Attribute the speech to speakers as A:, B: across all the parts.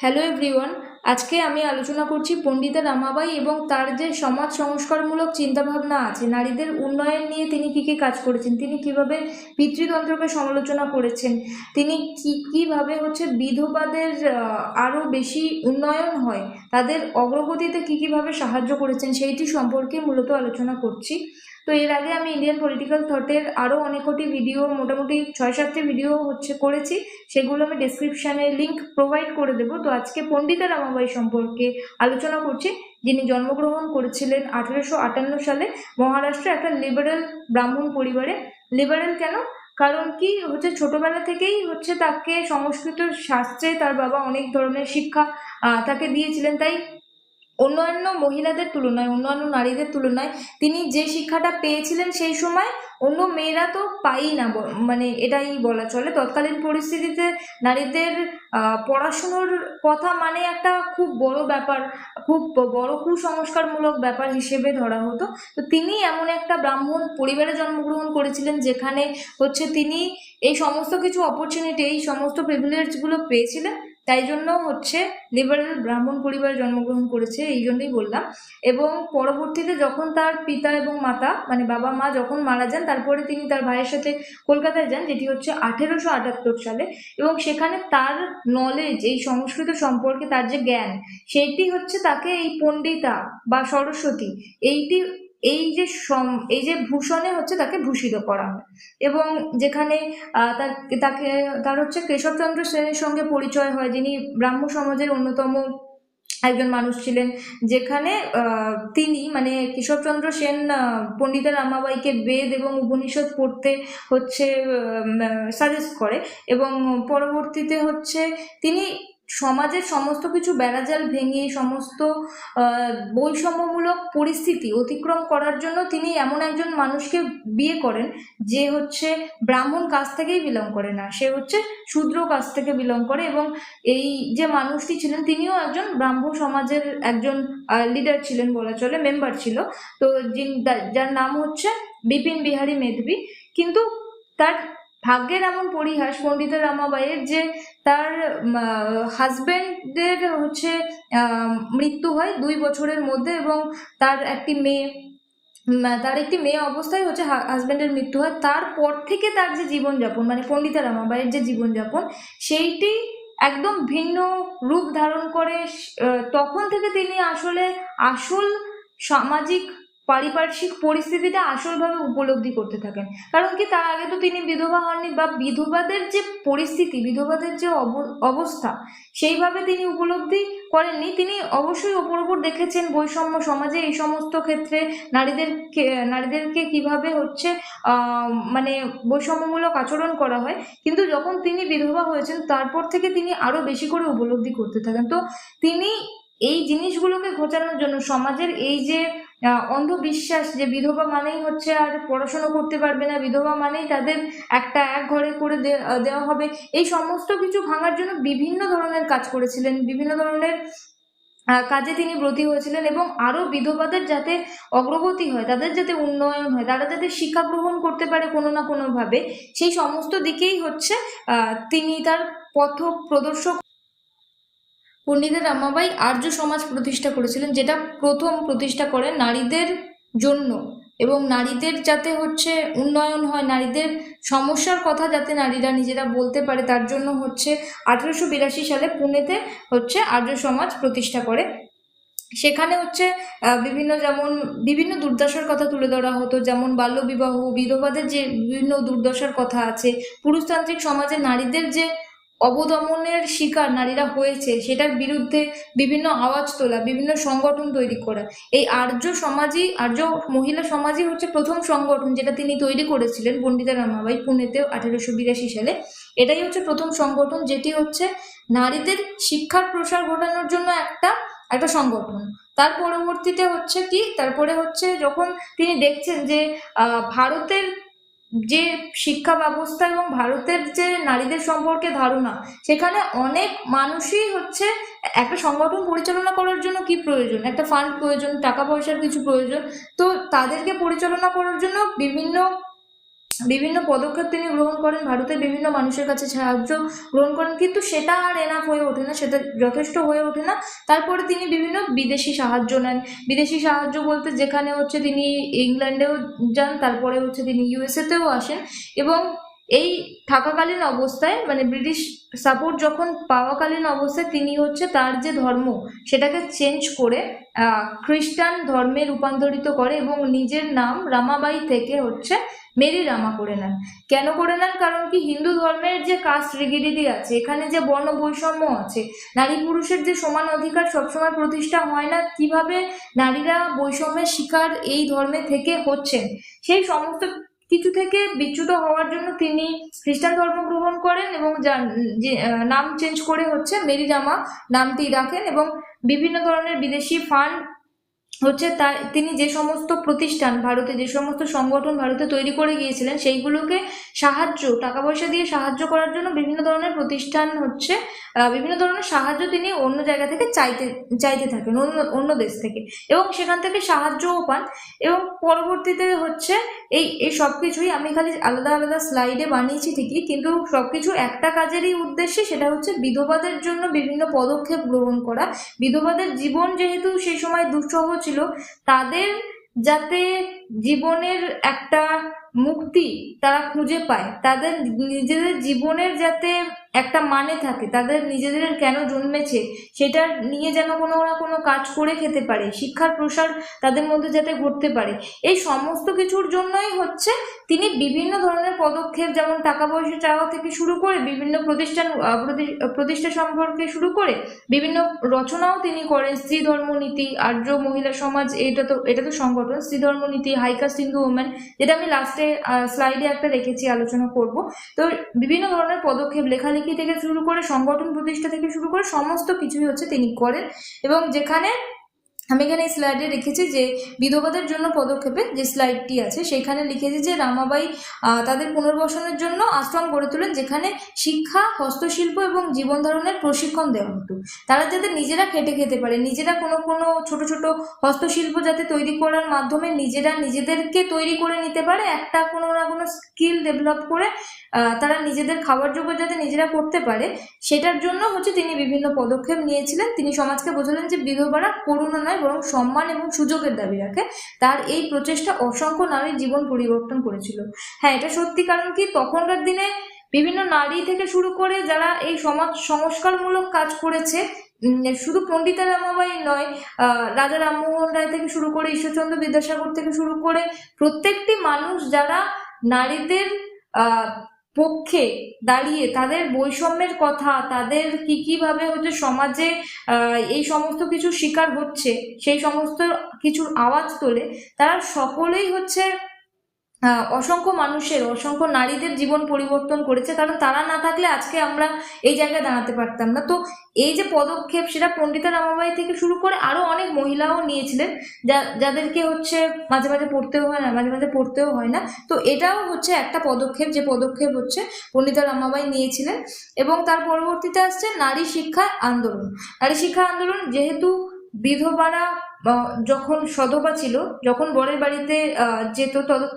A: Hello everyone আজকে আমি আলোচনা করছি পণ্ডিতা রামাবাই এবং তার যে সমাজ সংস্কারমূলক চিন্তাভাবনা আছে, নারীদের উন্নয়ন নিয়ে তিনি কী কী কাজ করেছেন, তিনি কীভাবে পিতৃতন্ত্রকে সমালোচনা করেছেন, তিনি কি, কীভাবে হচ্ছে বিধবাদের আরও বেশি উন্নয়ন হয়, তাদের অগ্রগতিতে কী কীভাবে সাহায্য করেছেন, সেইটি সম্পর্কে মূলত আলোচনা করছি। তো এর আগে আমি ইন্ডিয়ান পলিটিক্যাল থটের আরও অনেক কটি ভিডিও মোটামুটি ছয় সাতটি ভিডিও হচ্ছে করেছি, সেগুলো আমি ডেসক্রিপশানে লিঙ্ক প্রোভাইড করে দেবো। তো আজকে পণ্ডিতা রামাবাই সম্পর্কে আলোচনা করছি, যিনি জন্মগ্রহণ করেছিলেন আঠেরোশো আটান্ন সালে মহারাষ্ট্রে একটা লিবারেল ব্রাহ্মণ পরিবারে। লিবারেল কেন? কারণ কি? হচ্ছে ছোটবেলা থেকেই হচ্ছে তাকে সংস্কৃত শাস্ত্রে তার বাবা অনেক ধরনের শিক্ষা তাকে দিয়েছিলেন। তাই অন্যান্য মহিলাদের তুলনায়, অন্যান্য নারীদের তুলনায় তিনি যে শিক্ষাটা পেয়েছিলেন সেই সময় অন্য মেয়েরা তো পাই না মানে এটাই বলা চলে। তৎকালীন পরিস্থিতিতে নারীদের পড়াশুনোর কথা মানে একটা খুব বড় ব্যাপার, খুব বড় কুসংস্কারমূলক ব্যাপার হিসেবে ধরা হতো। তো তিনি এমন একটা ব্রাহ্মণ পরিবারে জন্মগ্রহণ করেছিলেন যেখানে হচ্ছে তিনি এই সমস্ত কিছু অপরচুনিটি এই সমস্ত প্রিভিলেজগুলো পেয়েছিলেন। তাই জন্য হচ্ছে লিবারেল ব্রাহ্মণ পরিবারে জন্মগ্রহণ করেছে, এই জন্যই বললাম। এবং পরবর্তীতে যখন তার পিতা এবং মাতা মানে বাবা মা যখন মারা যান, তারপরে তিনি তার ভাইয়ের সাথে কলকাতায় যান, যেটি হচ্ছে আঠেরোশো আটাত্তর সালে। এবং সেখানে তার নলেজ এই সংস্কৃত সম্পর্কে তার যে জ্ঞান, সেইটি হচ্ছে তাকে এই পণ্ডিতা বা সরস্বতী, এইটি এই যে সম, এই যে ভূষণে হচ্ছে তাকে ভূষিত করা হয়। এবং যেখানে তার, তাকে, তার হচ্ছে কেশবচন্দ্র সেনের সঙ্গে পরিচয় হয়, যিনি ব্রাহ্ম সমাজের অন্যতম একজন মানুষ ছিলেন, যেখানে তিনি মানে কেশবচন্দ্র সেন পণ্ডিতা রামাবাইকে বেদ এবং উপনিষদ পড়তে হচ্ছে সাজেস্ট করে এবং পরবর্তীতে হচ্ছে তিনি সমাজের সমস্ত কিছু বেড়াজাল ভেঙে, সমস্ত বৈষম্যমূলক পরিস্থিতি অতিক্রম করার জন্য তিনি এমন একজন মানুষকে বিয়ে করেন যে হচ্ছে ব্রাহ্মণ কাছ থেকেই বিলং করে না। সে হচ্ছে শূদ্র কাছ থেকে বিলং করে এবং এই যে মানুষটি ছিলেন, তিনিও একজন ব্রাহ্ম সমাজের একজন লিডার ছিলেন বলা চলে মেম্বার ছিল। তো যিনি- যার নাম হচ্ছে বিপিন বিহারী মেধবি। কিন্তু তার ভাগ্যের এমন পরিহাস পণ্ডিতা রামাবাইয়ের যে তার হাজবেন্ডের হচ্ছে মৃত্যু হয় দুই বছরের মধ্যে এবং তার একটি মেয়ে তার একটি মেয়ে অবস্থায় হচ্ছে হাজবেন্ডের মৃত্যু হয়। তারপর থেকে তার যে জীবনযাপন মানে পণ্ডিতা রামাবাইয়ের যে জীবনযাপন, সেইটি একদম ভিন্ন রূপ ধারণ করে তখন থেকে তিনি আসলে আসল সামাজিক পারিপার্শ্বিক পরিস্থিতিটা আসলভাবে উপলব্ধি করতে থাকেন। কারণ কি, তার আগে তো তিনি বিধবা হননি বা বিধবাদের যে পরিস্থিতি, বিধবাদের যে অব- অবস্থা, সেইভাবে তিনি উপলব্ধি করেননি। তিনি অবশ্যই ওপর ওপর দেখেছেন বৈষম্য সমাজে এই সমস্ত ক্ষেত্রে নারীদেরকে নারীদেরকে কীভাবে হচ্ছে মানে বৈষম্যমূলক আচরণ করা হয়। কিন্তু যখন তিনি বিধবা হয়েছেন, তারপর থেকে তিনি আরও বেশি করে উপলব্ধি করতে থাকেন। তো তিনি এই জিনিসগুলোকে ঘোচানোর জন্য সমাজের এই যে অন্ধবিশ্বাস যে বিধবা মানেই হচ্ছে আর পড়াশোনা করতে পারবে না, বিধবা মানেই তাদের একটা এক ঘরে করে দেওয়া হবে। এই সমস্ত কিছু ভাঙার জন্য বিভিন্ন ধরনের কাজ করেছিলেন, বিভিন্ন ধরনের কাজে তিনি ব্রতী হয়েছিলেন এবং আরও বিধবাদের যাতে অগ্রগতি হয়, তাদের যাতে উন্নয়ন হয়, তারা যাতে শিক্ষা গ্রহণ করতে পারে কোনো না কোনোভাবে, সেই সমস্ত দিকেই হচ্ছে তিনি তার পথ প্রদর্শক পণ্ডিতা রামাবাই আর্য সমাজ প্রতিষ্ঠা করেছিলেন, যেটা প্রথম প্রতিষ্ঠা করেন নারীদের জন্য। এবং নারীদের যাতে হচ্ছে উন্নয়ন হয়, নারীদের সমস্যার কথা যাতে নারীরা নিজেরা বলতে পারে, তার জন্য হচ্ছে আঠেরোশো বিরাশি সালে পুনেতে হচ্ছে আর্য সমাজ প্রতিষ্ঠা করে। সেখানে হচ্ছে বিভিন্ন যেমন, বিভিন্ন দুর্দশার কথা তুলে ধরা হতো, যেমন বাল্যবিবাহ, বিধবাদের যে বিভিন্ন দুর্দশার কথা আছে, পুরুষতান্ত্রিক সমাজে নারীদের যে অবদমনের শিকার নারীরা হয়েছে, সেটার বিরুদ্ধে বিভিন্ন আওয়াজ তোলা, বিভিন্ন সংগঠন তৈরি করা। এই আর্য সমাজই, আর্য মহিলা সমাজই হচ্ছে প্রথম সংগঠন যেটা তিনি তৈরি করেছিলেন পণ্ডিতা রামাবাই পুনেতে আঠেরোশো বিরাশি সালে। এটাই হচ্ছে প্রথম সংগঠন, যেটি হচ্ছে নারীদের শিক্ষার প্রসার ঘটানোর জন্য একটা একটা সংগঠন। তার পরবর্তীতে হচ্ছে কি? তারপরে হচ্ছে যখন তিনি দেখছেন যে ভারতের যে শিক্ষা ব্যবস্থা এবং ভারতের যে নারীদের সম্পর্কে ধারণা, সেখানে অনেক মানুষই হচ্ছে একটা সংগঠন পরিচালনা করার জন্য কি প্রয়োজন? একটা ফান্ড প্রয়োজন, টাকা পয়সার কিছু প্রয়োজন। তো তাদেরকে পরিচালনা করার জন্য বিভিন্ন বিভিন্ন পদক্ষেপ তিনি গ্রহণ করেন, ভারতের বিভিন্ন মানুষের কাছে সাহায্য গ্রহণ করেন, কিন্তু সেটা আর এনাফ হয়ে ওঠে না, সেটা যথেষ্ট হয়ে ওঠে না। তারপরে তিনি বিভিন্ন বিদেশি সাহায্য নেন। বিদেশি সাহায্য বলতে যেখানে হচ্ছে তিনি ইংল্যান্ডেও যান, তারপরে হচ্ছে তিনি ইউএসএতেও আসেন এবং এই থাকাকালীন অবস্থায় মানে ব্রিটিশ সাপোর্ট যখন পাওয়াকালীন অবস্থায় তিনি হচ্ছে তার যে ধর্ম, সেটাকে চেঞ্জ করে খ্রিস্টান ধর্মে রূপান্তরিত করে এবং নিজের নাম রামাবাই থেকে হচ্ছে মেরি রামা করে নেন। কেন করে নেন? কারণ কি হিন্দু ধর্মের যে কাস্ট রিগিডিটি আছে, এখানে যে বর্ণ বৈষম্য আছে, নারী পুরুষের যে সমান অধিকার সবসময় প্রতিষ্ঠা হয় না, কীভাবে নারীরা বৈষম্যের শিকার এই ধর্মে থেকে হচ্ছেন? সেই সমস্ত কিছু থেকে বিচ্যুত হওয়ার জন্য তিনি খ্রিস্টান ধর্ম গ্রহণ করেন এবং নাম চেঞ্জ করে হচ্ছে মেরি রামা, নামটি রাখেন এবং বিভিন্ন ধরনের বিদেশি ফান্ড হচ্ছে তার, তিনি যে সমস্ত প্রতিষ্ঠান ভারতে, যে সমস্ত সংগঠন ভারতে তৈরি করে গিয়েছিলেন, সেইগুলোকে সাহায্য টাকা পয়সা দিয়ে সাহায্য করার জন্য বিভিন্ন ধরনের প্রতিষ্ঠান হচ্ছে বিভিন্ন ধরনের সাহায্য তিনি অন্য জায়গা থেকে চাইতে চাইতে থাকেন, অন্য অন্য দেশ থেকে। এবং সেখান থেকে সাহায্যও পান। এবং পরবর্তীতে হচ্ছে এই এই সব কিছুই আমি খালি আলাদা আলাদা স্লাইডে বানিয়েছি ঠিকই, কিন্তু সব কিছু একটা কাজেরই উদ্দেশ্যে সেটা হচ্ছে বিধবাদের জন্য বিভিন্ন পদক্ষেপ গ্রহণ করা। বিধবাদের জীবন যেহেতু সেই সময় দুঃসহ ছিল তাদের যাতে জীবনের একটা মুক্তি তারা খুঁজে পায়। তাদের নিজেদের জীবনের যাতে একটা মানে থাকে, তাদের নিজেদের কেন জন্মেছে, সেটা নিয়ে যেন কোনো না কোনো কাজ করে খেতে পারে, শিক্ষার প্রসার তাদের মধ্যে যাতে ঘটতে পারে। এই সমস্ত কিছুর জন্যই হচ্ছে তিনি বিভিন্ন ধরনের পদক্ষেপ, যেমন টাকা পয়সা চাওয়া থেকে শুরু করে বিভিন্ন প্রতিষ্ঠান প্রতি- প্রতিষ্ঠা সম্পর্কে শুরু করে বিভিন্ন রচনাও তিনি করেন। স্ত্রী ধর্মনীতি আর্য মহিলা সমাজ, এটা তো এটা তো সংগঠন, স্ত্রী ধর্মনীতি হাইকাস্ট হিন্দু ওমেন যেটা আমি লাস্টে স্লাইডে একটা রেখেছি, আলোচনা করব। তো বিভিন্ন ধরনের পদক্ষেপ, লেখালেখি থেকে শুরু করে সংগঠন প্রতিষ্ঠা থেকে শুরু করে সমস্ত কিছুই হচ্ছে তিনি করেন এবং যেখানে আমি এখানে এই স্লাইডে রেখেছি যে বিধবাদের জন্য পদক্ষেপে যে স্লাইডটি আছে, সেখানে লিখেছি যে রামাবাই তাদের পুনর্বাসনের জন্য আশ্রম গড়ে তোলেন, যেখানে শিক্ষা, হস্তশিল্প এবং জীবন ধারণের প্রশিক্ষণ দেওয়া হতো। তারা যাতে নিজেরা খেটে খেতে পারে, নিজেরা কোনো কোনো ছোট ছোট হস্তশিল্প যাতে তৈরি করার মাধ্যমে নিজেরা নিজেদেরকে তৈরি করে নিতে পারে, একটা কোনো না কোনো স্কিল ডেভেলপ করে তারা নিজেদের খাবার জোগাড় যাতে নিজেরা করতে পারে, সেটার জন্য হচ্ছে তিনি বিভিন্ন পদক্ষেপ নিয়েছিলেন। তিনি সমাজকে বোঝালেন যে বিধবারা করুণা নয় বরং সম্মান এবং সুযোগের দাবি রাখে। তার এই প্রচেষ্টা অসংখ্য নারীর জীবন পরিবর্তন করেছিল। হ্যাঁ এটা সত্যি কারণ কি? তখনকার দিনে বিভিন্ন নারী থেকে শুরু করে যারা এই সমাজ সংস্কারমূলক কাজ করেছে শুধু পণ্ডিতা রামাবাই নয় রাজা রামমোহন রায় থেকে শুরু করে ঈশ্বরচন্দ্র বিদ্যাসাগর থেকে শুরু করে প্রত্যেকটি মানুষ যারা নারীদের পক্ষে দাঁড়িয়ে তাদের বৈষম্যের কথা, তাদের কি কীভাবে হচ্ছে সমাজে এই সমস্ত কিছু শিকার হচ্ছে, সেই সমস্ত কিছুর আওয়াজ তোলে, তারা সকলেই হচ্ছে অসংখ্য মানুষের, অসংখ্য নারীদের জীবন পরিবর্তন করেছে, কারণ তারা না থাকলে আজকে আমরা এই জায়গায় দাঁড়াতে পারতাম না। তো এই যে পদক্ষেপ, সেটা পণ্ডিতা রামাবাই থেকে শুরু করে আরও অনেক মহিলাও নিয়েছিলেন, যা, যাদেরকে হচ্ছে মাঝে মাঝে পড়তেও হয় না, মাঝে মাঝে পড়তেও হয় না। তো এটাও হচ্ছে একটা পদক্ষেপ, যে পদক্ষেপ হচ্ছে পণ্ডিতা রামাবাই নিয়েছিলেন। এবং তার পরবর্তীতে আসছে নারী শিক্ষা আন্দোলন। নারী শিক্ষা আন্দোলন যেহেতু বিধবারা যখন সধবা ছিল, যখন বরের বাড়িতে যেত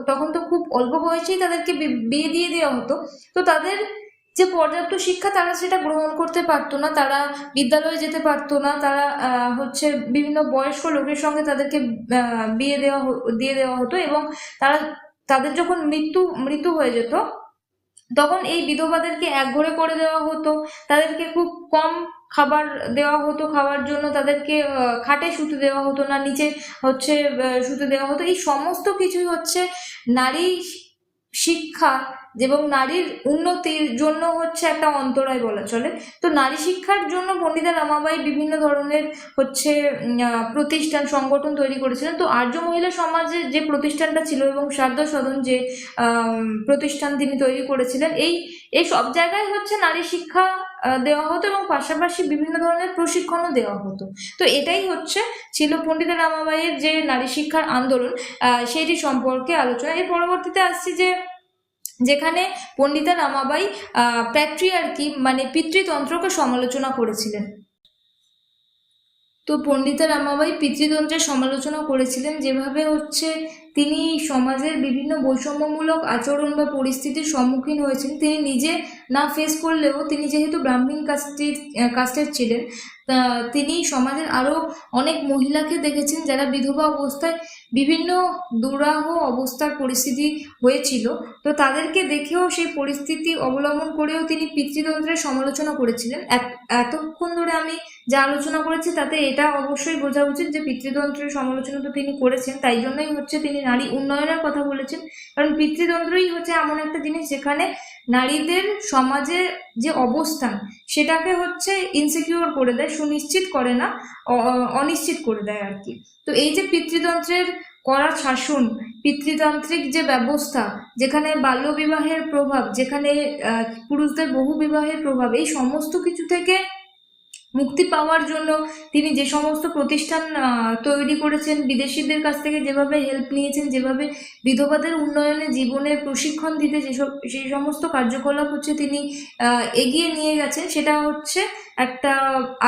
A: তখন তো খুব অল্প বয়সেই তাদেরকে বিয়ে দিয়ে দেওয়া হতো। তো তাদের যে পর্যাপ্ত শিক্ষা, তারা সেটা গ্রহণ করতে পারতো না। তারা বিদ্যালয়ে যেতে পারতো না। তারা হচ্ছে বিভিন্ন বয়স্ক লোকের সঙ্গে তাদেরকে বিয়ে দেওয়া দিয়ে দেওয়া হতো এবং তারা, তাদের যখন মৃত্যু মৃত্যু হয়ে যেত, তখন এই বিধবাদেরকে একঘরে করে দেওয়া হতো। তাদেরকে খুব কম খাবার দেওয়া হতো, খাওয়ার জন্য তাদেরকে খাটে শুতে দেওয়া হতো না, নিচে হচ্ছে শুতে দেওয়া হতো। এই সমস্ত কিছুই হচ্ছে নারী শিক্ষা এবং নারীর উন্নতির জন্য হচ্ছে একটা অন্তরায় বলা চলে। তো নারী শিক্ষার জন্য পণ্ডিতা রামাবাই বিভিন্ন ধরনের হচ্ছে প্রতিষ্ঠান, সংগঠন তৈরি করেছিলেন। তো আর্য মহিলা সমাজের যে প্রতিষ্ঠানটা ছিল এবং সাধ্য সদন যে প্রতিষ্ঠান তিনি তৈরি করেছিলেন, এই এই সব জায়গায় হচ্ছে নারী শিক্ষা দেওয়া হতো এবং পাশাপাশি বিভিন্ন ধরনের প্রশিক্ষণও দেওয়া হতো। তো এটাই হচ্ছে ছিল পণ্ডিতা রামাবাইয়ের যে নারী শিক্ষার আন্দোলন সেটি সম্পর্কে আলোচনা। এর পরবর্তীতে আসছি যে যেখানে পণ্ডিতা রামাবাই আহ, প্যাট্রিয়ার্কি মানে পিতৃতন্ত্রকে সমালোচনা করেছিলেন। তো পণ্ডিতা রামাবাই পিতৃতন্ত্রের সমালোচনা করেছিলেন যেভাবে হচ্ছে তিনি সমাজের বিভিন্ন বৈষম্যমূলক আচরণ বা পরিস্থিতির সম্মুখীন হয়েছেন। তিনি নিজে না ফেস করলেও তিনি যেহেতু ব্রাহ্মীণ কাস্টের কাস্টের ছিলেন তিনি সমাজের আরও অনেক মহিলাকে দেখেছেন যারা বিধবা অবস্থায় বিভিন্ন দুরাহ অবস্থার পরিস্থিতি হয়েছিল। তো তাদেরকে দেখেও সেই পরিস্থিতি অবলম্বন করেও তিনি পিতৃতন্ত্রের সমালোচনা করেছিলেন। এত- এতক্ষণ ধরে আমি যা আলোচনা করেছি তাতে এটা অবশ্যই বোঝা উচিত যে পিতৃতন্ত্রের সমালোচনা তো তিনি করেছেন, তাই জন্যই হচ্ছে তিনি নারী উন্নয়নের কথা বলেছেন। কারণ পিতৃতন্ত্রই হচ্ছে এমন একটা জিনিস যেখানে নারীদের সমাজে যে অবস্থান, সেটাকে হচ্ছে ইনসিকিউর করে দেয়, সুনিশ্চিত করে না অনিশ্চিত করে দেয় আর কি। তো এই যে পিতৃতন্ত্রের করা শাসন, পিতৃতান্ত্রিক যে ব্যবস্থা, যেখানে বাল্যবিবাহের প্রভাব, যেখানে পুরুষদের বহু বিবাহের প্রভাব, এই সমস্ত কিছু থেকে মুক্তি পাওয়ার জন্য তিনি যে সমস্ত প্রতিষ্ঠান তৈরি করেছেন, বিদেশিদের কাছ থেকে যেভাবে হেল্প নিয়েছেন, যেভাবে বিধবাদের উন্নয়নে জীবনের প্রশিক্ষণ দিতে যেসব, সেই সমস্ত কার্যকলাপ হচ্ছে তিনি এগিয়ে নিয়ে গেছেন, সেটা হচ্ছে একটা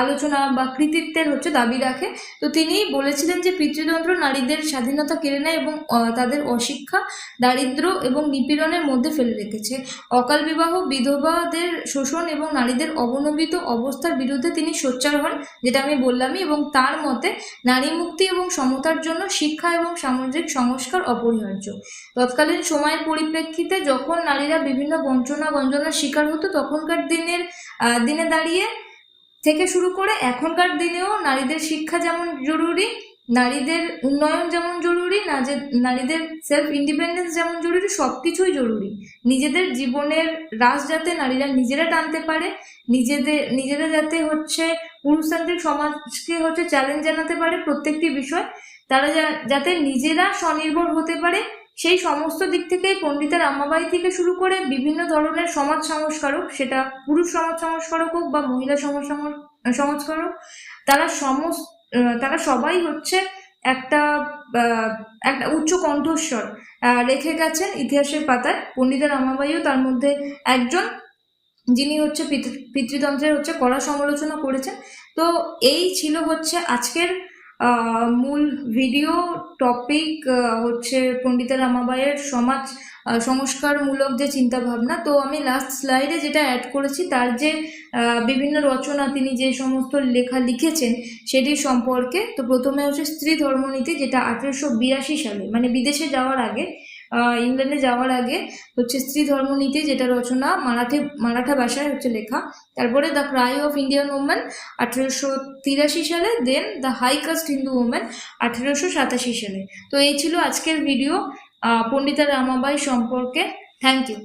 A: আলোচনা বা কৃতিত্বের হচ্ছে দাবি রাখে। তো তিনি বলেছিলেন যে পিতৃতন্ত্র নারীদের স্বাধীনতা কেড়ে নেয় এবং তাদের অশিক্ষা দারিদ্র এবং নিপীড়নের মধ্যে ফেলে রেখেছে। অকাল বিবাহ, বিধবাদের শোষণ এবং নারীদের অবনমিত অবস্থার বিরুদ্ধে তিনি সোচ্চার হন, যেটা আমি বললামই, এবং তার মতে নারী মুক্তি এবং সমতার জন্য শিক্ষা এবং সামাজিক সংস্কার অপরিহার্য। তৎকালীন সময়ের পরিপ্রেক্ষিতে যখন নারীরা বিভিন্ন বঞ্চনা গঞ্জনার শিকার হতো, তখনকার দিনের দিনে দাঁড়িয়ে থেকে শুরু করে এখনকার দিনেও নারীদের শিক্ষা যেমন জরুরি, নারীদের উন্নয়ন যেমন জরুরি, না যে নারীদের সেলফ ইন্ডিপেন্ডেন্স যেমন জরুরি সব কিছুই জরুরি। নিজেদের জীবনের রাস যাতে নারীরা নিজেরা টানতে পারে, নিজেদের, নিজেরা যাতে হচ্ছে পুরুষতান্ত্রিক সমাজকে হচ্ছে চ্যালেঞ্জ জানাতে পারে প্রত্যেকটি বিষয়, তারা যাতে নিজেরা স্বনির্ভর হতে পারে সেই সমস্ত দিক থেকে পণ্ডিতা রামাবাই থেকে শুরু করে বিভিন্ন ধরনের সমাজ সংস্কারক, সেটা পুরুষ সমাজ সংস্কারক হোক বা মহিলা সমাজ সংস্কার- সংস্কারক, তারা সমস্ত তারা সবাই হচ্ছে একটা একটা উচ্চ কণ্ঠস্বর। রেখে গেছেন ইতিহাসের পাতায় পণ্ডিতা রামাবাইও তার মধ্যে একজন, যিনি হচ্ছে পিতৃ- পিতৃতন্ত্রের হচ্ছে কড়া সমালোচনা করেছেন। তো এই ছিল হচ্ছে আজকের মূল ভিডিও টপিক হচ্ছে পণ্ডিতা রামাবাইয়ের সমাজ সংস্কারমূলক যে চিন্তা ভাবনা তো আমি লাস্ট স্লাইডে যেটা অ্যাড করেছি, তার যে বিভিন্ন রচনা, তিনি যে সমস্ত লেখা লিখেছেন, সেটি সম্পর্কে। তো প্রথমে হচ্ছে স্ত্রী ধর্মনীতি যেটা আঠেরোশো বিরাশি সালে মানে বিদেশে যাওয়ার আগে ইংল্যান্ডে যাওয়ার আগে হচ্ছে স্ত্রী ধর্মনীতি যেটা রচনা মারাঠি, মারাঠা ভাষায় হচ্ছে লেখা। তারপরে the cry of Indian women আঠেরোশো তিরাশি সালে, then the high caste Hindu women আঠেরোশো সাতাশি সালে। তো এই ছিল আজকের ভিডিও পণ্ডিতা রামাবাই সম্পর্কে। Thank you.